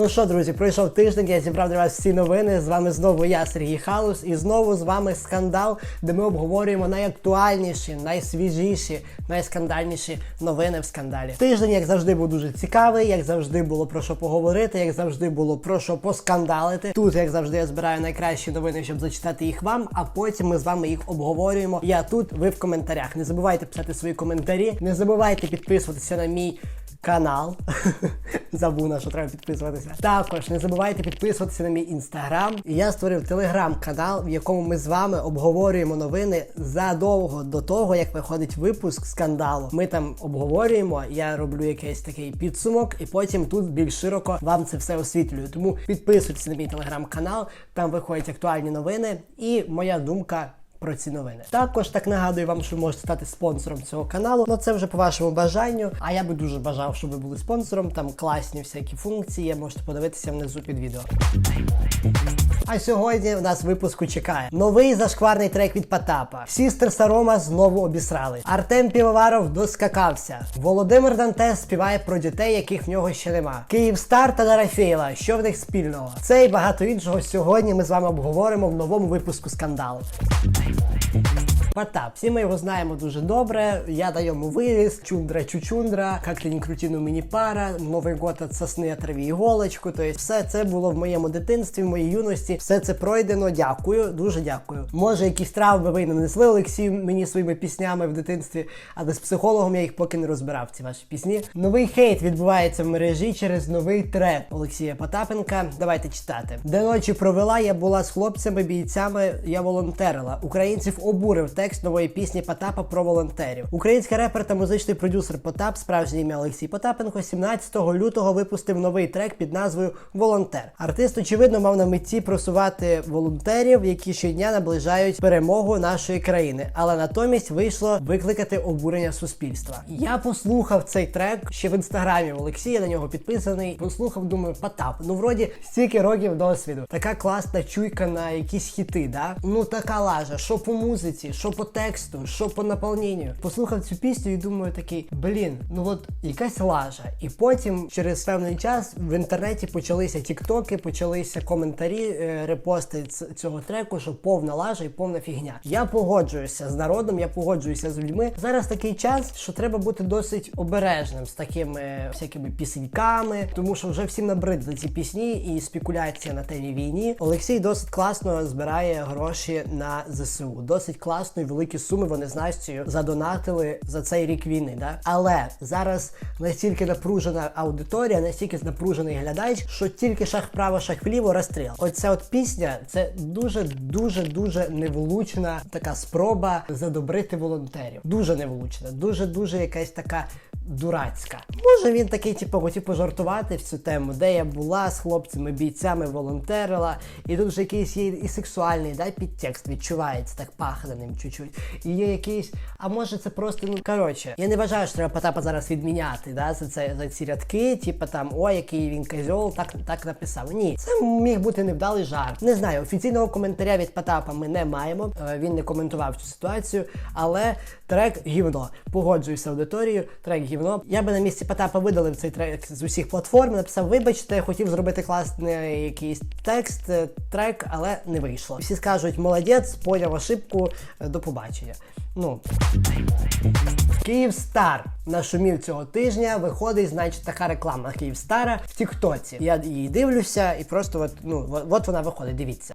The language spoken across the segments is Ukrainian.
Ну що, друзі, пройшов тиждень, я зібрав для вас всі новини. З вами знову я, Сергій Халус, і знову з вами скандал, де ми обговорюємо найактуальніші, найсвіжіші, найскандальніші новини в скандалі. Тиждень, як завжди, був дуже цікавий, як завжди було про що поговорити, як завжди було про що поскандалити. Тут, як завжди, я збираю найкращі новини, щоб зачитати їх вам, а потім ми з вами їх обговорюємо. Я тут, ви в коментарях. Не забувайте писати свої коментарі, не забувайте підписуватися на мій канал. Забув на що треба підписуватися. Також не забувайте підписуватися на мій інстаграм. Я створив телеграм-канал, в якому ми з вами обговорюємо новини задовго до того, як виходить випуск скандалу. Ми там обговорюємо. Я роблю якийсь такий підсумок, і потім тут більш широко вам це все освітлюю. Тому підписуйтесь на мій телеграм-канал, там виходять актуальні новини і моя думка про ці новини. Також так нагадую вам, що ви можете стати спонсором цього каналу. Ну це вже по вашому бажанню. А я би дуже бажав, щоб ви були спонсором. Там класні всякі функції. Можете подивитися внизу під відео. А сьогодні у нас випуску чекає новий зашкварний трек від Потапа. Сістер Сарома знову обісрали. Артем Півоваров доскакався. Володимир Дантес співає про дітей, яких в нього ще нема. Київстар та Дорофєєва. Що в них спільного? Це і багато іншого сьогодні ми з вами обговоримо в новому випуску скандалу. Потап, всі ми його знаємо дуже добре. Я на йому виріс, чундра чучундра, як ти не крути, ну мені пара, Новий год от сосни отрви іголочку. Тобто все це було в моєму дитинстві, в моїй юності. Все це пройдено. Дякую, дуже дякую. Може, якісь травми ви нанесли Олексій мені своїми піснями в дитинстві, але з психологом я їх поки не розбирав. Ці ваші пісні. Новий хейт відбувається в мережі через новий трек Олексія Потапенка. Давайте читати. Де ночі провела, я була з хлопцями, бійцями, я волонтерила. Українців обурив текст нової пісні Потапа про волонтерів. Український репер та музичний продюсер Потап, справжнє ім'я Олексій Потапенко, 17 лютого випустив новий трек під назвою Волонтер. Артист, очевидно, мав на меті просувати волонтерів, які щодня наближають перемогу нашої країни, але натомість вийшло викликати обурення суспільства. Я послухав цей трек ще в інстаграмі Олексія, на нього підписаний. Послухав, думаю, Потап. Ну вроді стільки років досвіду. Така класна чуйка на якісь хіти, да? Ну така лажа, що по музиці, що по тексту, що по наповненню. Послухав цю пісню і думаю такий, блін, ну от якась лажа. І потім, через певний час, в інтернеті почалися тіктоки, почалися коментарі, е, репости цього треку, що повна лажа і повна фігня. Я погоджуюся з народом, я погоджуюся з людьми. Зараз такий час, що треба бути досить обережним з такими всякими пісеньками, тому що вже всім набридли ці пісні і спекуляція на темі війні. Олексій досить класно збирає гроші на ЗСУ. Досить класно і великі суми вони з Настю задонатили за цей рік війни. Да? Але зараз настільки напружена аудиторія, настільки напружений глядач, що тільки шах вправо, шах вліво, розстріл. Оця от пісня це дуже дуже дуже невлучна така спроба задобрити волонтерів. Дуже невлучна, дуже дуже якась така. Дурацька. Може він такий, типу, хотів пожартувати в цю тему, де я була з хлопцями, бійцями, волонтерила, і тут вже якийсь є і сексуальний да, підтекст відчувається так пахненим чуть-чуть. І є якийсь, а може це просто, ну коротше, я не вважаю, що треба Потапа зараз відміняти да, за, це, за ці рядки, типу там, ой, який він козьол, так, так написав. Ні, це міг бути невдалий жарт. Не знаю, офіційного коментаря від Потапа ми не маємо. Е, Він не коментував цю ситуацію, але трек гівно. Погоджуюся з аудиторією, трек гівно. Я би на місці Потапа видалив цей трек з усіх платформ, написав, вибачте, хотів зробити класний якийсь текст, е, трек, але не вийшло. Всі скажуть, молодець, поняв ошибку, е, до побачення. Ну, Київстар нашумів цього тижня. Виходить, значить, така реклама Київстара в Тіктоці. Я її дивлюся, і просто от, ну, от вона виходить, дивіться.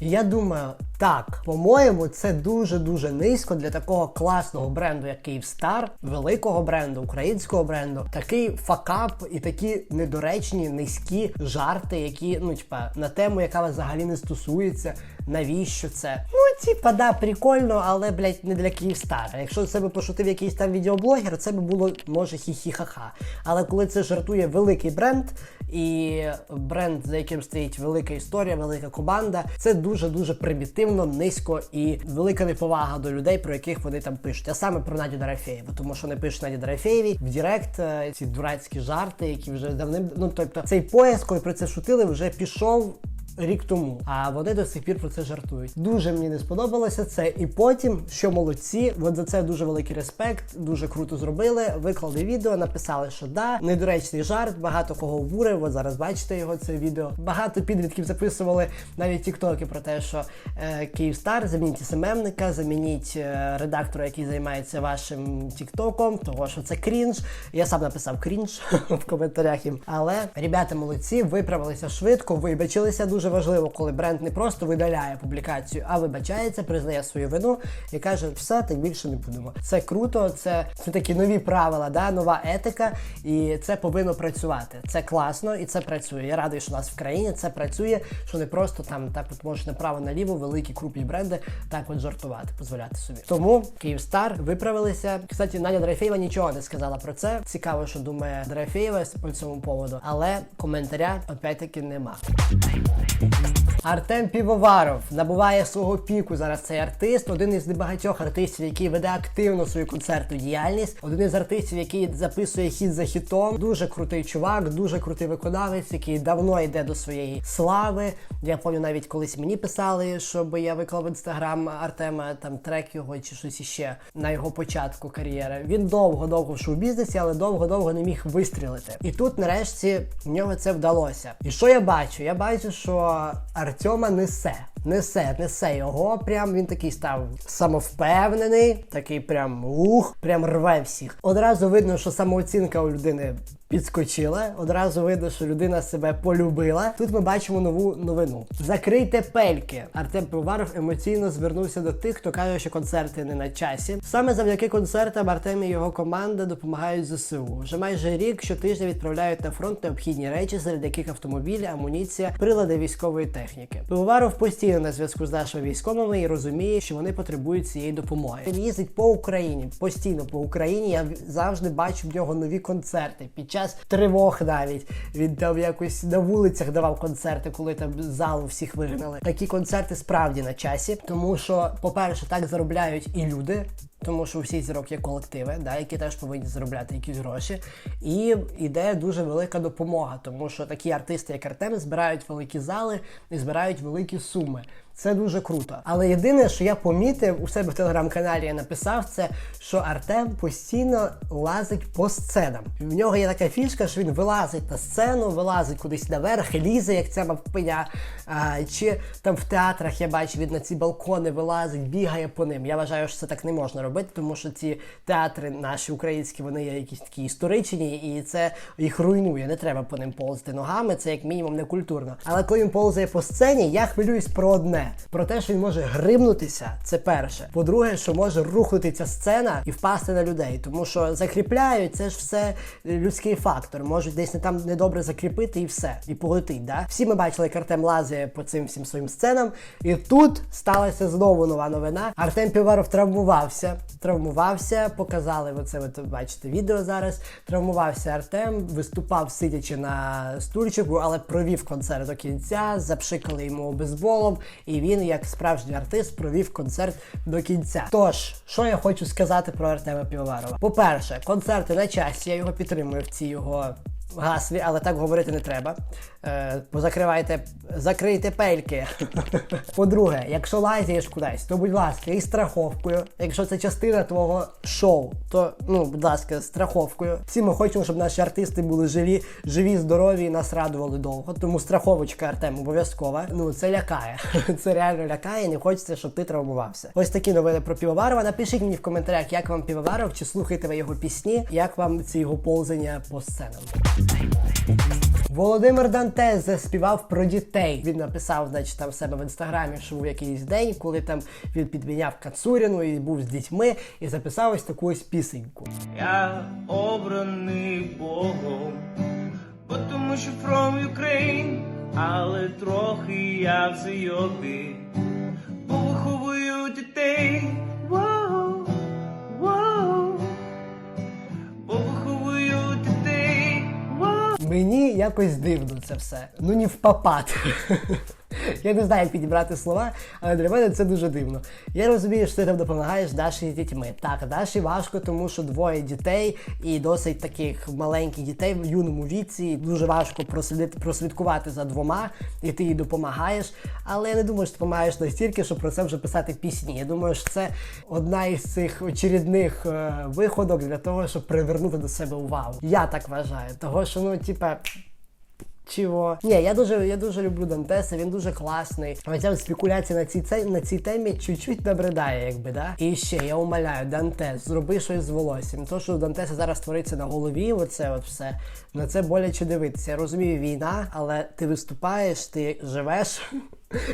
Я думаю, Так, по-моєму, це дуже-дуже низько для такого класного бренду, як Київстар, великого бренду, українського бренду. Такий факап і такі недоречні, низькі жарти, які, ну, типа, на тему, яка вас взагалі не стосується. Навіщо це? Ну, типа, да, прикольно, але, блядь, не для Київстара. Якщо це би пошутив якийсь там відеоблогер, це би було, може, хі-хі-ха-ха. Але коли це жартує великий бренд, і бренд, за яким стоїть велика історія, велика команда, це дуже-дуже примітивно, низько і велика неповага до людей, про яких вони там пишуть. А саме про Надю Дорофеєву, тому що вони пишуть Наді Дорофеєвій в Директ е, ці дурацькі жарти, які вже давним ну тобто цей пояс, коли про це шутили, вже пішов. Рік тому, а вони до сих пір про це жартують. Дуже мені не сподобалося це. І потім, що молодці, от за це дуже великий респект, дуже круто зробили. Виклали відео, написали, що да, недоречний жарт, багато кого обурив. От зараз бачите його це відео. Багато підлітків записували навіть тіктоки про те, що е, Київстар, замініть СММника, замініть е, редактора, який займається вашим тіктоком, того що це крінж. Я сам написав крінж в коментарях їм. Але ребята молодці, виправилися швидко, вибачилися. Дуже важливо, коли бренд не просто видаляє публікацію, а вибачається, признає свою вину і каже, все, так більше не будемо. Це круто, це, це такі нові правила, да, нова етика, і це повинно працювати. Це класно і це працює. Я радий, що у нас в країні це працює, що не просто там так от можеш направо-наліво, великі крупні бренди так от жартувати, дозволяти собі. Тому Київстар виправилися. Кстати, Надя Дорофєєва нічого не сказала про це. Цікаво, що думає Дорофєєва по цьому поводу, але коментаря опять-таки нема. Boom. Артем Півоваров набуває свого піку. Зараз цей артист, один із небагатьох артистів, який веде активно свою концертну діяльність. Один із артистів, який записує хіт за хітом. Дуже крутий чувак, дуже крутий виконавець, який давно йде до своєї слави. Я пам'ятаю, навіть колись мені писали, щоб я виклав в інстаграм Артема там трек його чи щось іще на його початку кар'єри. Він довго-довго в шоу-бізнесі, але довго-довго не міг вистрілити. І тут, нарешті, в нього це вдалося. І що я бачу? Я бачу, що Артема несе. Несе, несе його. Прям він такий став самовпевнений, такий прям ух, прям рве всіх. Одразу видно, що самооцінка у людини підскочила. Одразу видно, що людина себе полюбила. Тут ми бачимо нову новину. Закрийте пельки. Артем Пивоваров емоційно звернувся до тих, хто каже, що концерти не на часі. Саме завдяки концертам Артем і його команда допомагають ЗСУ. Вже майже рік щотижня відправляють на фронт необхідні речі, серед яких автомобілі, амуніція, прилади військової техніки. Пивоваров постійно на зв'язку з нашими військовими і розуміє, що вони потребують цієї допомоги. Він їздить по Україні, постійно по Україні. Я завжди бачу в нього нові концерти. Під час тривог навіть він там якось на вулицях давав концерти, коли там залу всіх вигнали. Такі концерти справді на часі, тому що, по-перше, так заробляють і люди. Тому що у всіх зірок є колективи, да, які теж повинні заробляти якісь гроші. І іде дуже велика допомога, тому що такі артисти, як Артем, збирають великі зали і збирають великі суми. Це дуже круто. Але єдине, що я помітив у себе в телеграм-каналі, я написав це, що Артем постійно лазить по сценам. В нього є така фішка, що він вилазить на сцену, вилазить кудись наверх, лізе, як ця мавпиня. А, чи там в театрах я бачу, він на ці балкони вилазить, бігає по ним. Я вважаю, що це так не можна робити, тому що ці театри наші українські, вони є якісь такі історичні, і це їх руйнує. Не треба по ним ползати ногами, це як мінімум не культурно. Але коли він ползає по сцені, я хвилююсь про одне: про те, що він може гримнутися, це перше. По-друге, що може рухнути ця сцена і впасти на людей, тому що закріпляють це ж все людський фактор. Можуть десь не там недобре закріпити і все, і полетить. Да? Всі ми бачили, як Артем лазає по цим всім своїм сценам. І тут сталася знову нова новина. Артем Піваров травмувався. Травмувався, показали оце, от бачите відео зараз. Травмувався Артем, виступав сидячи на стульчику, але провів концерт до кінця, запшикали йому бейсболом, і він, як справжній артист, провів концерт до кінця. Тож, що я хочу сказати про Артема Півоварова? По-перше, концерти на часі, я його підтримую в цій його гаслі, але так говорити не треба. Е, позакривайте, закрийте пельки. По-друге, якщо лазієш кудись, то будь ласка, і страховкою. Якщо це частина твого шоу, то ну, будь ласка, страховкою. Всі ми хочемо, щоб наші артисти були живі, живі, здорові і нас радували довго. Тому страховочка Артем обов'язкова. Ну це лякає. Це реально лякає. Не хочеться, щоб ти травмувався. Ось такі новини про Півоварова. Напишіть мені в коментарях, як вам Півоваров, чи слухаєте ви його пісні, як вам ці його ползання по сценам. Володимир Дантес заспівав про дітей. Він написав, значить, там себе в інстаграмі, що був якийсь день, коли там він підміняв Кацуріну і був з дітьми, і записав ось таку ось пісеньку. Я обраний Богом, бо тому що from Ukraine, але трохи я в зайобі, бо виховую дітей. Мені якось дивно це все. Ну ні в попад. Я не знаю, як підібрати слова, але для мене це дуже дивно. Я розумію, що ти там допомагаєш Даші з дітьми. Так, Даші важко, тому що двоє дітей і досить таких маленьких дітей в юному віці. Дуже важко прослідити, прослідкувати за двома, і ти їй допомагаєш. Але я не думаю, що допомагаєш настільки, щоб про це вже писати пісні. Я думаю, що це одна із цих очередних е, виходок для того, щоб привернути до себе увагу. Я так вважаю. Того, що ну, типа. Чого? Ні, я дуже, я дуже люблю Дантеса, він дуже класний. Хоча спекуляція на цій на цій темі чуть-чуть набридає, якби да. І ще я умоляю, Дантес, зроби щось з волоссям. То, що у Дантеса зараз твориться на голові, оце от все. На це боляче дивитися. Я розумію, війна, але ти виступаєш, ти живеш.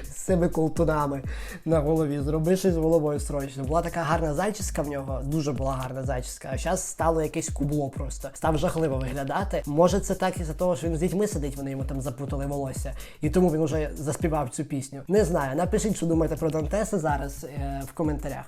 З цими колтунами на голові. Зроби щось з головою срочно. Була така гарна зачіска в нього, дуже була гарна зачіска. А зараз стало якесь кубло просто. Став жахливо виглядати. Може, це так із-за того, що він з дітьми сидить, вони йому там запутали волосся. І тому він уже заспівав цю пісню. Не знаю. Напишіть, що думаєте про Дантеса зараз е, в коментарях.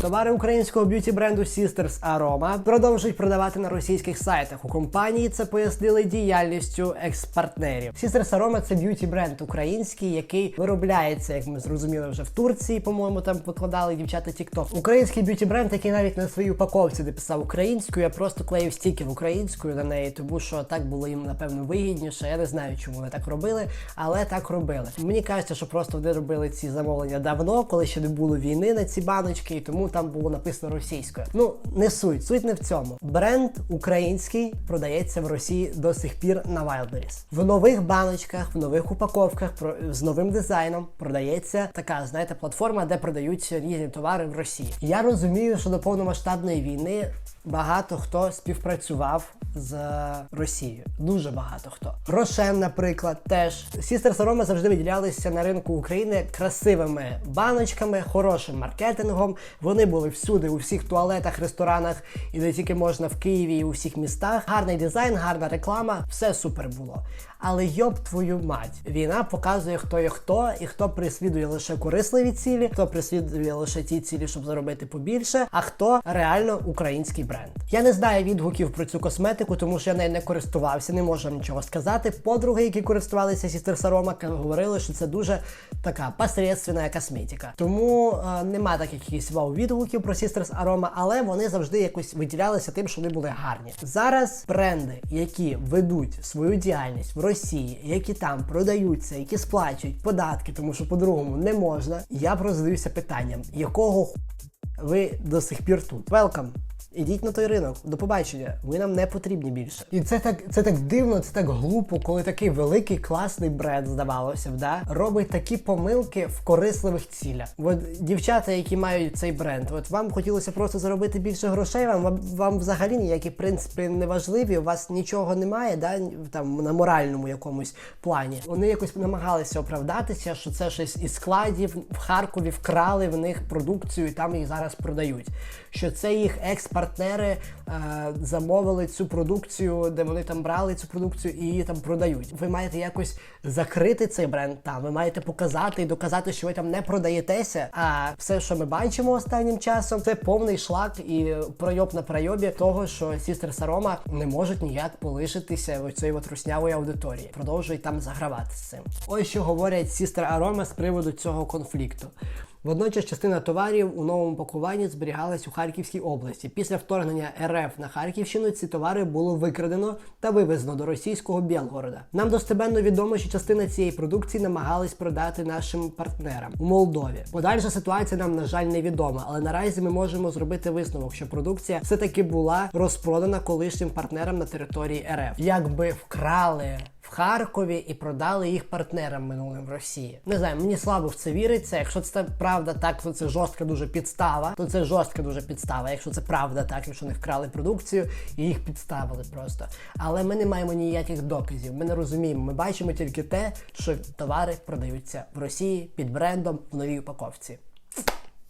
Товари українського б'юті бренду Sisters Aroma продовжують продавати на російських сайтах. У компанії це пояснили діяльністю екс-партнерів. Sisters Aroma – це б'юті бренд український, який виробляється, як ми зрозуміли, вже в Турції. По-моєму, там викладали дівчата TikTok. Український б'юті бренд, який навіть на своїй упаковці написав українською, я просто клеїв стікер українською на неї, тому що так було їм напевно вигідніше. Я не знаю, чому вони так робили, але так робили. Мені кажеться, що просто вони робили ці замовлення давно, коли ще не було війни на ці баночки, і тому там було написано російською. Ну не суть, суть не в цьому. Бренд український продається в Росії до сих пір на Wildberries. В нових баночках, в нових упаковках з новим дизайном продається така, знаєте, платформа, де продаються різні товари в Росії. Я розумію, що до повномасштабної війни багато хто співпрацював з Росією. Дуже багато хто. Рошен, наприклад, теж Sisters Aroma завжди виділялися на ринку України красивими баночками, хорошим маркетингом. Вони були всюди, у всіх туалетах, ресторанах і де тільки можна в Києві і у всіх містах. Гарний дизайн, гарна реклама, все супер було. Але йоб твою мать, війна показує, хто є хто, і хто прислідує лише корисливі цілі, хто прислідує лише ті цілі, щоб заробити побільше, а хто реально український бренд. Я не знаю відгуків про цю косметику, тому що я нею не користувався, не можу нічого сказати. Подруги, які користувалися Aroma, говорили, що це дуже така посередственна косметика. Тому е, нема таких якихось вау відгуків про Sisters Aroma, але вони завжди якось виділялися тим, що вони були гарні. Зараз бренди, які ведуть свою діяльність в Росії, які там продаються, які сплачують податки, тому що по-другому не можна. Я просто задаюся питанням, якого ви до сих пір тут? Welcome! Ідіть на той ринок, до побачення. Ви нам не потрібні більше. І це так, це так дивно, це так глупо, коли такий великий класний бренд, здавалося б, да, робить такі помилки в корисливих цілях. От дівчата, які мають цей бренд, от вам хотілося просто заробити більше грошей, вам, вам, взагалі ніякі принципи не важливі, у вас нічого немає, да, там на моральному якомусь плані. Вони якось намагалися оправдатися, що це щось із складів в Харкові вкрали в них продукцію і там їх зараз продають. Що це їх екс-партнери е, замовили цю продукцію, де вони там брали цю продукцію і її там продають. Ви маєте якось закрити цей бренд там. Ви маєте показати і доказати, що ви там не продаєтеся. А все, що ми бачимо останнім часом, це повний шлак і пройоб на пройобі того, що Sisters Aroma не можуть ніяк полишитися ось цієї руснявої аудиторії. Продовжують там загравати з цим. Ось що говорять Sister Aroma з приводу цього конфлікту. Водночас частина товарів у новому пакуванні зберігалась у Харківській області. Після вторгнення РФ на Харківщину ці товари було викрадено та вивезено до російського Білгорода. Нам достеменно відомо, що частина цієї продукції намагались продати нашим партнерам у Молдові. Подальша ситуація нам, на жаль, невідома, але наразі ми можемо зробити висновок, що продукція все-таки була розпродана колишнім партнерам на території РФ. Якби вкрали. Харкові і продали їх партнерам минулим в Росії. Не знаю, мені слабо в це віриться. Якщо це правда так, то це жорстка дуже підстава. То це жорстка дуже підстава. Якщо це правда так, якщо вони вкрали продукцію і їх підставили просто. Але ми не маємо ніяких доказів. Ми не розуміємо. Ми бачимо тільки те, що товари продаються в Росії під брендом в новій упаковці.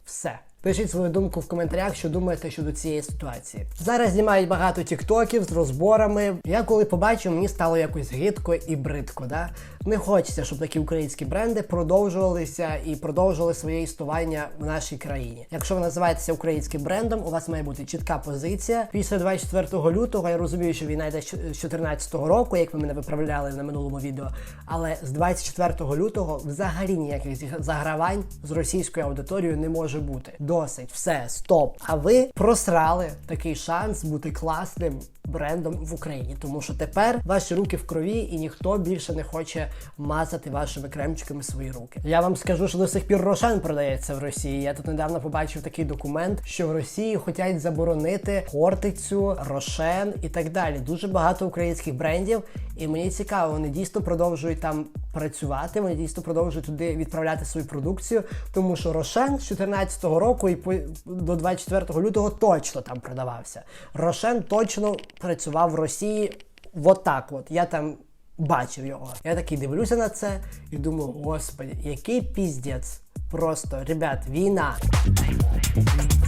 Все. Пишіть свою думку в коментарях, що думаєте щодо цієї ситуації. Зараз знімають багато тіктоків з розборами. Я коли побачив, мені стало якось гидко і бридко. Да? Не хочеться, щоб такі українські бренди продовжувалися і продовжували своє існування в нашій країні. Якщо ви називаєтеся українським брендом, у вас має бути чітка позиція. Після 24 лютого я розумію, що війна йде з 2014 року, як ви мене виправляли на минулому відео. Але з 24 лютого взагалі ніяких загравань з російською аудиторією не може бути. Досить, все, стоп. А ви просрали такий шанс бути класним брендом в Україні, тому що тепер ваші руки в крові, і ніхто більше не хоче мазати вашими кремчиками свої руки. Я вам скажу, що до сих пір Рошен продається в Росії. Я тут недавно побачив такий документ, що в Росії хочуть заборонити Хортицю, Рошен і так далі. Дуже багато українських брендів, і мені цікаво, вони дійсно продовжують там працювати. Вони дійсно продовжують туди відправляти свою продукцію, тому що Рошен з 2014 року і по до 24 лютого точно там продавався. Рошен точно працював в Росії. от так от. Я там бачив його. Я такий дивлюся на це і думаю, господи, який піздець. Просто, ребят, війна.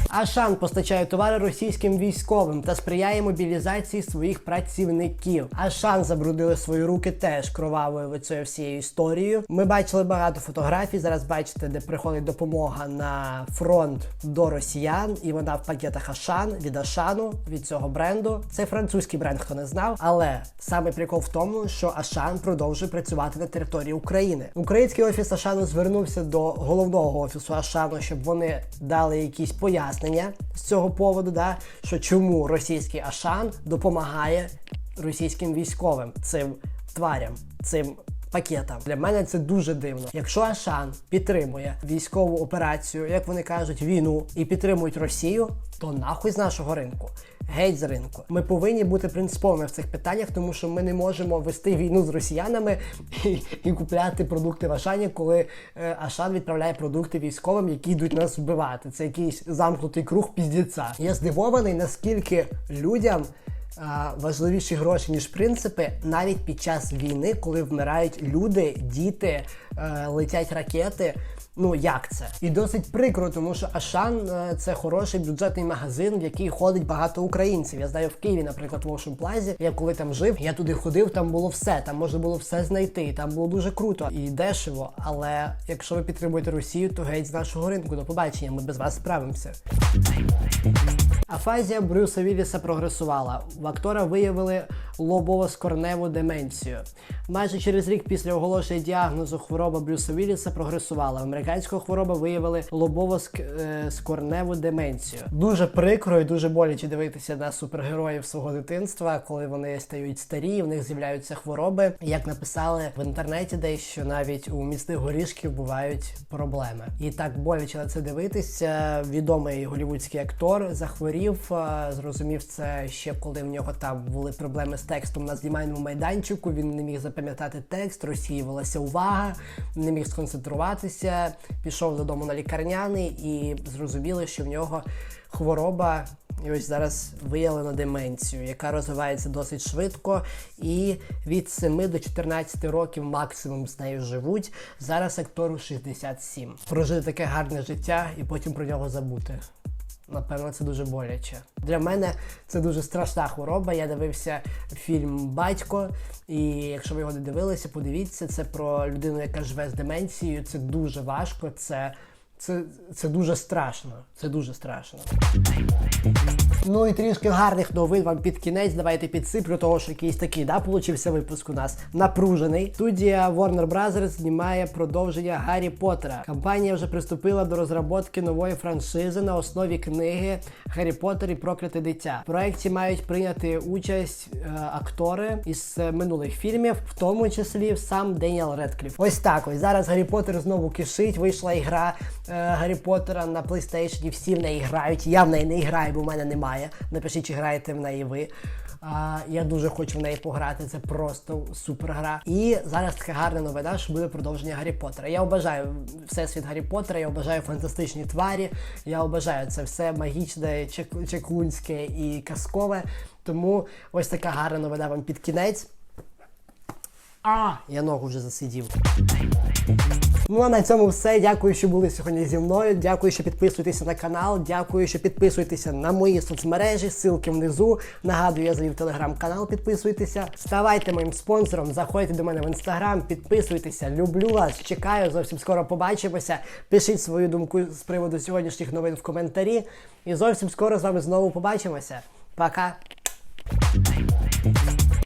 Ашан постачає товари російським військовим та сприяє мобілізації своїх працівників. Ашан забрудили свої руки теж кровавою цією всією історією. Ми бачили багато фотографій. Зараз бачите, де приходить допомога на фронт до росіян, і вона в пакетах Ашан від Ашану від цього бренду. Це французький бренд, хто не знав. Але саме прикол в тому, що Ашан продовжує працювати на території України. Український офіс Ашану звернувся до головного офісу Ашану, щоб вони дали якісь пояснення з цього поводу, да, що чому російський Ашан допомагає російським військовим цим тварям, цим. Пакетам для мене це дуже дивно. Якщо Ашан підтримує військову операцію, як вони кажуть, війну і підтримують Росію, то нахуй з нашого ринку. Геть з ринку. Ми повинні бути принциповими в цих питаннях, тому що ми не можемо вести війну з росіянами і, і купляти продукти в Ашані, коли е, Ашан відправляє продукти військовим, які йдуть нас вбивати. Це якийсь замкнутий круг піздіця. Я здивований, наскільки людям. Важливіші гроші ніж принципи навіть під час війни, коли вмирають люди, діти, е, летять ракети. Ну як це? І досить прикро, тому що Ашан е, це хороший бюджетний магазин, в який ходить багато українців. Я знаю в Києві, наприклад, в Ocean Plaza, Я коли там жив, я туди ходив, там було все. Там можна було все знайти. Там було дуже круто і дешево. Але якщо ви підтримуєте Росію, то геть з нашого ринку. До побачення, ми без вас справимося. Афазія Брюса Вілліса прогресувала. В актора виявили лобово-скорневу деменцію. Майже через рік після оголошення діагнозу хвороба Брюса Вілліса прогресувала. В американського хвороба виявили лобово-скорневу деменцію. Дуже прикро і дуже боляче дивитися на супергероїв свого дитинства, коли вони стають старі, в них з'являються хвороби. Як написали в інтернеті, десь що навіть у міцних горішків бувають проблеми. І так боляче на це дивитися. Відомий голівудський актор захворів, зрозумів це ще коли в нього там були проблеми з текстом на знімальному майданчику. Він не міг запам'ятати текст, розсіювалася увага, не міг сконцентруватися. Пішов додому на лікарняний і зрозуміли, що в нього хвороба. І ось зараз виявлено деменцію, яка розвивається досить швидко, і від 7 до 14 років максимум з нею живуть. Зараз актору 67. Прожити таке гарне життя і потім про нього забути. Напевно, це дуже боляче. Для мене це дуже страшна хвороба. Я дивився фільм Батько, і якщо ви його не дивилися, подивіться це про людину, яка живе з деменцією. Це дуже важко. Це, це, це дуже страшно. Це дуже страшно. Ну і трішки гарних новин вам під кінець. Давайте підсиплю, того що якийсь такий, да, получився випуск у нас напружений. Студія Warner Bros. знімає продовження Гаррі Поттера. Компанія вже приступила до розробки нової франшизи на основі книги Гаррі Поттер і Прокляте дитя. В проєкті мають прийняти участь е, актори із минулих фільмів, в тому числі сам Деніел Редкліф. Ось так ось зараз Гаррі Поттер знову кишить. Вийшла ігра е, Гаррі Поттера на PlayStation, всі в неї грають. Я в неї не граю, бо в мене немає. Напишіть, чи граєте в неї ви. А, я дуже хочу в неї пограти. Це просто супер гра. І зараз така гарна новина, що буде продовження Гаррі Поттера. Я обожаю всесвіт Гаррі Поттера, я обожаю фантастичні тварі, я обожаю це все магічне, чек- чеклунське і казкове. Тому ось така гарна новина вам під кінець. А, я ногу вже засидів. Ну а на цьому все. Дякую, що були сьогодні зі мною. Дякую, що підписуєтеся на канал. Дякую, що підписуєтеся на мої соцмережі. Ссылки внизу. Нагадую, я завів телеграм-канал. Підписуйтеся. Ставайте моїм спонсором. Заходьте до мене в інстаграм, підписуйтеся. Люблю вас. Чекаю. Зовсім скоро побачимося. Пишіть свою думку з приводу сьогоднішніх новин в коментарі. І зовсім скоро з вами знову побачимося. Пока.